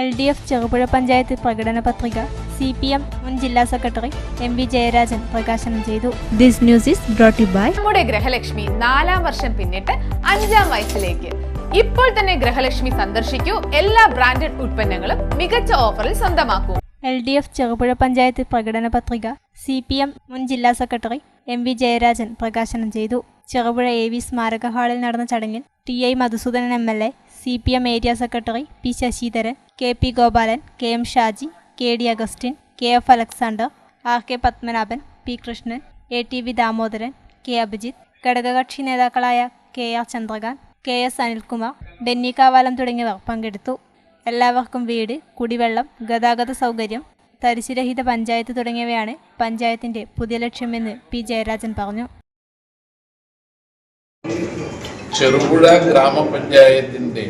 L D F Cherupuzha panchayat പ്രകടന പത്രിക C P M മുൻ ജില്ലാ സെക്രട്ടറി എം വി ജയരാജൻ പ്രകാശനം ചെയ്തു. This news is brought by നമ്മുടെ ഗ്രഹലക്ഷ്മി നാലാം വർഷം പിന്നിട്ട് അഞ്ചാം വയസ്സിലേക്ക്. ഇപ്പോൾ തന്നെ ഗ്രഹലക്ഷ്മി സന്ദർശിക്കൂ. എല്ലാ ബ്രാൻഡഡ് ഉൽപ്പന്നങ്ങളും മികച്ച ഓഫറിൽ സ്വന്തമാക്കൂ. L D F Cherupuzha panchayat പ്രകടന പത്രിക സി പി എം മുൻ ജില്ലാ സെക്രട്ടറി എം വി ജയരാജൻ പ്രകാശനം ചെയ്തു. ചെറുപുഴ എ വി സ്മാരക ഹാളിൽ നടന്ന ചടങ്ങിൽ T I Madhusoodanan M L A C P M area secretary P Sasidharan K P Gopalan K M Shaji K D Augustine K F Alexander R K Padmanabhan P Krishnan A T V Damodaran K Abhijith ഘടകകക്ഷി നേതാക്കളായ K R Chandrakanth K S Anilkumar Denny Kavalam തുടങ്ങിയവർ പങ്കെടുത്തു. എല്ലാവർക്കും വീട് കുടിവെള്ളം ഗതാഗത സൗകര്യം തരിശുരഹിത പഞ്ചായത്ത് തുടങ്ങിയവയാണ് പഞ്ചായത്തിന്റെ പുതിയ ലക്ഷ്യമെന്ന് പി ജയരാജൻ പറഞ്ഞു. ചെറുപുഴ ഗ്രാമപഞ്ചായത്തിന്റെ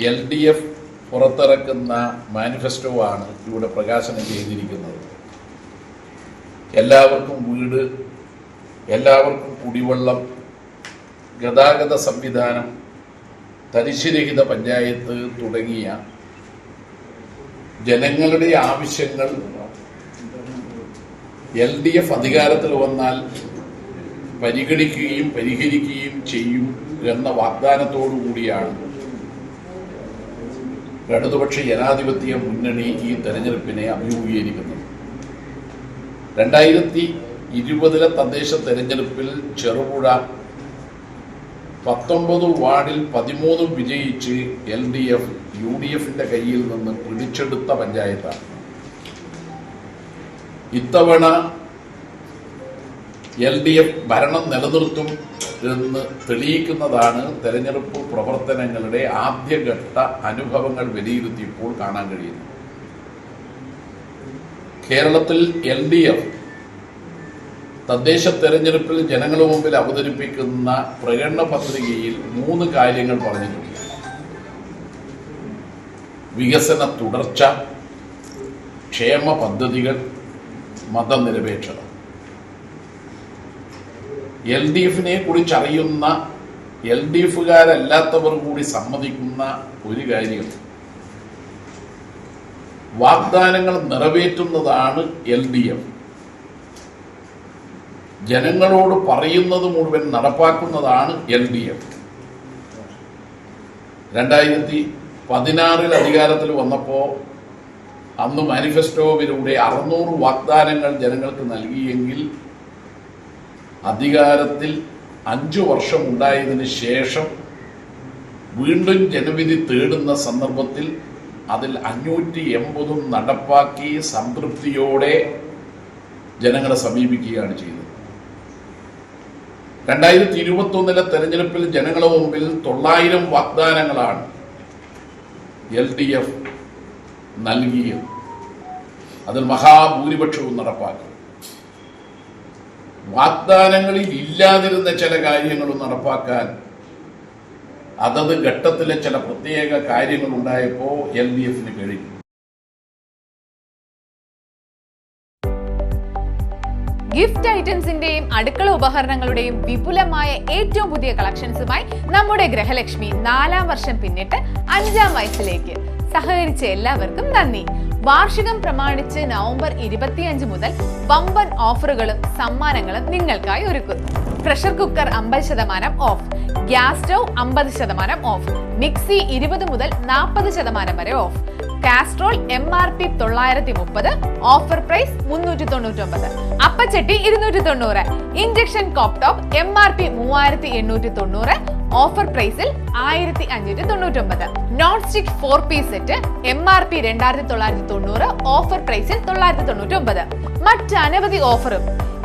എൽ ഡി എഫ് പുറത്തിറക്കുന്ന മാനിഫെസ്റ്റോ ആണ് ഇവിടെ പ്രകാശനം ചെയ്തിരിക്കുന്നത്. എല്ലാവർക്കും വീട് എല്ലാവർക്കും കുടിവെള്ളം ഗതാഗത സംവിധാനം തരിശുരഹിത പഞ്ചായത്ത് തുടങ്ങിയ ജനങ്ങളുടെ ആവശ്യങ്ങൾ എൽ ഡി എഫ് അധികാരത്തിൽ വന്നാൽ പരിഗണിക്കുകയും പരിഹരിക്കുകയും ചെയ്യും എന്ന വാഗ്ദാനത്തോടു കൂടിയാണ് ഇടതുപക്ഷ ജനാധിപത്യ മുന്നണി ഈ തെരഞ്ഞെടുപ്പിനെ അഭിമുഖീകരിക്കുന്നത്. രണ്ടായിരത്തി ഇരുപതിലെ തദ്ദേശ തെരഞ്ഞെടുപ്പിൽ ചെറുപുഴ പത്തൊമ്പത് വാർഡിൽ പതിമൂന്നും വിജയിച്ച് L D F U D എഫിന്റെ കയ്യിൽ നിന്ന് പിടിച്ചെടുത്ത പഞ്ചായത്താണ്. ഇത്തവണ എൽ ഡി എഫ് ഭരണം നിലനിർത്തും എന്ന് തെളിയിക്കുന്നതാണ് തെരഞ്ഞെടുപ്പ് പ്രവർത്തനങ്ങളുടെ ആദ്യഘട്ട അനുഭവങ്ങൾ വിലയിരുത്തിയപ്പോൾ കാണാൻ കഴിയുന്നത്. കേരളത്തിൽ എൽ ഡി എഫ് തദ്ദേശ തെരഞ്ഞെടുപ്പിൽ ജനങ്ങളുടെ മുമ്പിൽ അവതരിപ്പിക്കുന്ന പ്രകടന പത്രികയിൽ മൂന്ന് കാര്യങ്ങൾ പറഞ്ഞിട്ടുണ്ട്. വികസന തുടർച്ച ക്ഷേമ പദ്ധതികൾ മതനിരപേക്ഷത. എൽ ഡി എഫിനെ കുറിച്ച് അറിയുന്ന എൽ ഡി എഫുകാരല്ലാത്തവർ കൂടി സമ്മതിക്കുന്ന ഒരു കാര്യം. വാഗ്ദാനങ്ങൾ നിറവേറ്റുന്നതാണ് എൽ ഡി എഫ്. ജനങ്ങളോട് പറയുന്നത് മുഴുവൻ നടപ്പാക്കുന്നതാണ് എൽ ഡി എഫ്. രണ്ടായിരത്തി പതിനാറിൽ അധികാരത്തിൽ വന്നപ്പോൾ അന്ന് മാനിഫെസ്റ്റോവിലൂടെ അറുന്നൂറ് വാഗ്ദാനങ്ങൾ ജനങ്ങൾക്ക് നൽകിയെങ്കിൽ അധികാരത്തിൽ അഞ്ചു വർഷം ഉണ്ടായതിന് ശേഷം വീണ്ടും ജനവിധി തേടുന്ന സന്ദർഭത്തിൽ അതിൽ അഞ്ഞൂറ്റി എൺപതും നടപ്പാക്കി സംതൃപ്തിയോടെ ജനങ്ങളെ സമീപിക്കുകയാണ് ചെയ്തത്. രണ്ടായിരത്തി ഇരുപത്തി ഒന്നിലെ തെരഞ്ഞെടുപ്പിൽ ജനങ്ങളുടെ മുമ്പിൽ തൊള്ളായിരം വാഗ്ദാനങ്ങളാണ് എൽ ഡി എഫ് നൽകിയത്. അതിൽ മഹാഭൂരിപക്ഷവും നടപ്പാക്കി. വാഗ്ദാനങ്ങളിൽ ഇല്ലാതിരുന്ന ചില കാര്യങ്ങളും നടപ്പാക്കാൻ അതത് ഘട്ടത്തിലെ ചില പ്രത്യേക കാര്യങ്ങൾ ഉണ്ടായപ്പോൾ എൽ ഡി എഫിന് കഴിഞ്ഞു ഗിഫ്റ്റ് ഐറ്റംസിന്റെയും അടുക്കള ഉപകരണങ്ങളുടെയും വിപുലമായ ഏറ്റവും പുതിയ കളക്ഷൻസുമായി നമ്മുടെ ഗ്രഹലക്ഷ്മി നാലാം വർഷം പിന്നിട്ട് അഞ്ചാം വയസ്സിലേക്ക്. സഹകരിച്ച എല്ലാവർക്കും നന്ദി. വാർഷികം പ്രമാണിച്ച് നവംബർ ഇരുപത്തിയഞ്ച് മുതൽ ബമ്പൻ ഓഫറുകളും സമ്മാനങ്ങളും നിങ്ങൾക്കായി ഒരുക്കുന്നു. പ്രഷർ കുക്കർ അമ്പത് ശതമാനം ഓഫ് ഗ്യാസ് സ്റ്റൗ അമ്പത് ശതമാനം ഓഫ് മിക്സി ഇരുപത് മുതൽ നാൽപ്പത് ശതമാനം വരെ off Castrol M R P തൊള്ളായിരത്തി മുപ്പത് ഓഫർ പ്രൈസ് മുന്നൂറ്റി തൊണ്ണൂറ്റി ഒമ്പത് അപ്പച്ചട്ടി ഇരുന്നൂറ്റി തൊണ്ണൂറ് injection cooktop M R P മൂവായിരത്തി എണ്ണൂറ്റി തൊണ്ണൂറ് ഓഫർ പ്രൈസിൽ ആയിരത്തി അഞ്ഞൂറ്റി തൊണ്ണൂറ്റി ഒമ്പത് non stick four piece set M R P രണ്ടായിരത്തി തൊള്ളായിരത്തി തൊണ്ണൂറ് ഓഫർ പ്രൈസിൽ തൊള്ളായിരത്തി തൊണ്ണൂറ്റി ഒമ്പത് മറ്റനവധി ഓഫറും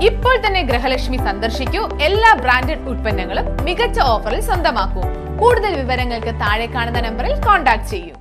ഇപ്പോൾ തന്നെ ഗ്രഹലക്ഷ്മി സന്ദർശിക്കൂ. എല്ലാ ബ്രാൻഡഡ് ഉൽപ്പന്നങ്ങളും മികച്ച ഓഫറിൽ സ്വന്തമാക്കൂ. കൂടുതൽ വിവരങ്ങൾക്ക് താഴെ കാണുന്ന നമ്പറിൽ കോൺടാക്ട് ചെയ്യൂ.